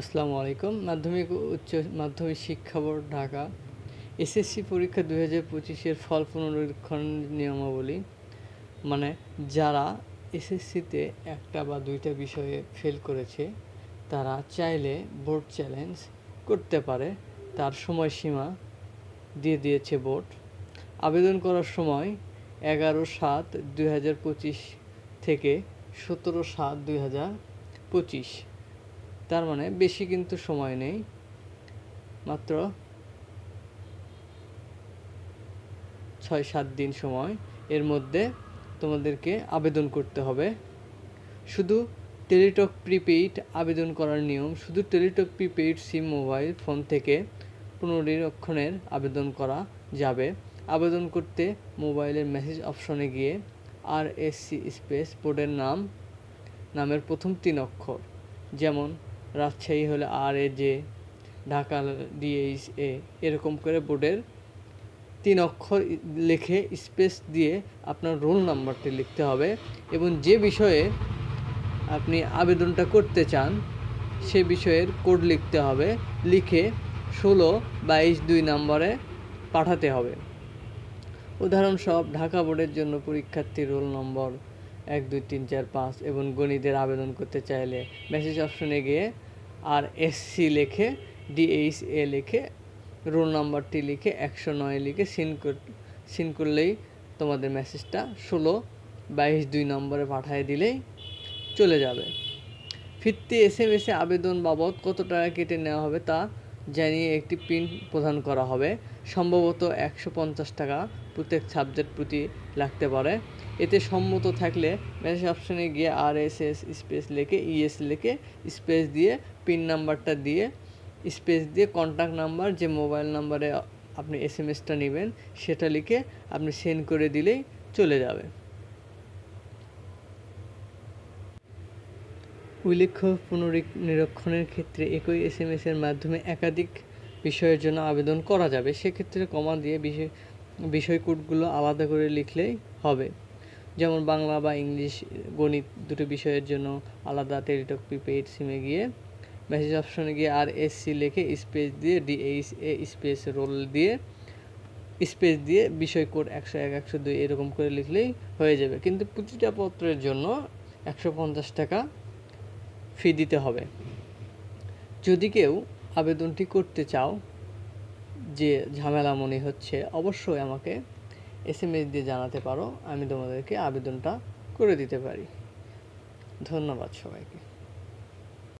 আসসালামু আলাইকুম। মাধ্যমিক উচ্চ মাধ্যমিক শিক্ষা বোর্ড, ঢাকা। এসএসসি পরীক্ষা দু হাজার পঁচিশের ফল পুনরীক্ষণ নিয়মাবলী। মানে যারা এসএসসিতে একটা বা দুইটা বিষয়ে ফেল করেছে, তারা চাইলে বোর্ড চ্যালেঞ্জ করতে পারে। তার সময়সীমা দিয়ে দিয়েছে বোর্ড। আবেদন করার সময় এগারো সাত দুই হাজার পঁচিশ থেকে সতেরো সাত দুই হাজার পঁচিশ। তার মানে বেশি কিন্তু সময় নেই। মাত্র ছয় সাত দিন সময়। এর মধ্যে তোমাদেরকে আবেদন করতে হবে। শুধু টেলিটক প্রিপেইড আবেদন করার নিয়ম, শুধু Teletalk prepaid SIM mobile phone থেকে পুনরীক্ষণের আবেদন করা যাবে। আবেদন করতে মোবাইলের মেসেজ অপশনে গিয়ে আর এস সি স্পেস বোর্ডের নাম, নামের প্রথম তিন অক্ষর, যেমন রাজশাহী হলে R A J Dhaka DH A, এরকম করে বোর্ডের তিন অক্ষর লিখে স্পেস দিয়ে আপনার রোল নাম্বারটি লিখতে হবে এবং যে বিষয়ে আপনি আবেদনটা করতে চান, সে বিষয়ের কোড লিখতে হবে, লিখে ষোলো বাইশ দুই নম্বরে পাঠাতে হবে। উদাহরণস্বরূপ ঢাকা বোর্ডের জন্য পরীক্ষার্থীর রোল নম্বর এক, দুই, তিন, চার, পাঁচ এবং গণিতের আবেদন করতে চাইলে মেসেজ অপশনে গিয়ে আর এসসি লিখে ডিএইচ এ লিখে রোল নাম্বারটি লিখে, একশো নয় লিখে সিন সিন করলেই তোমাদের মেসেজটা ষোলো বাইশ দুই নম্বরে পাঠিয়ে দিলেই চলে যাবে। ফিরতি এস এম এসে আবেদন বাবদ কত টাকা কেটে নেওয়া হবে তা জানিয়ে একটি প্রিন্ট প্রদান করা হবে। সম্ভবত একশো পঞ্চাশ টাকা প্রত্যেক সাবজেক্ট প্রতি লাগতে পারে। এতে সম্মত থাকলে মেসেজ অপশনে গিয়ে আর এস এস স্পেস লেখে ইএস লিখে স্পেস দিয়ে পিন নাম্বারটা দিয়ে স্পেস দিয়ে কন্ট্যাক্ট নাম্বার যে মোবাইল নাম্বারে আপনি এস এম এসটা নেবেন, সেটা লিখে আপনি সেন্ড করে দিলেই চলে যাবে। উল্লেখ্য, পুনর্নিরীক্ষণের ক্ষেত্রে একই এস এম এসের মাধ্যমে একাধিক বিষয়ের জন্য আবেদন করা যাবে। সেক্ষেত্রে কমা দিয়ে বিষয় বিষয় কোডগুলো আলাদা করে লিখলেই হবে। যেমন বাংলা বা ইংলিশ, গণিত দুটো বিষয়ের জন্য আলাদা টেলিটক প্রিপেইড সিমে গিয়ে মেসেজ অপশনে গিয়ে আর এস সি লিখে স্পেস দিয়ে ডিএইচ এ স্পেস রোল দিয়ে স্পেস দিয়ে বিষয় কোড একশো এক, একশো দুই এরকম করে লিখলেই হয়ে যাবে। কিন্তু প্রতিটা পত্রের জন্য একশো পঞ্চাশ টাকা ফি দিতে হবে। যদি কেউ আবেদনটি করতে চাও, যে ঝামেলা মনে হচ্ছে, অবশ্যই আমাকে এস এম এস দিয়ে জানাতে পারো আমি তোমাদেরকে আবেদনটা করে দিতে পারি। ধন্যবাদ সবাইকে।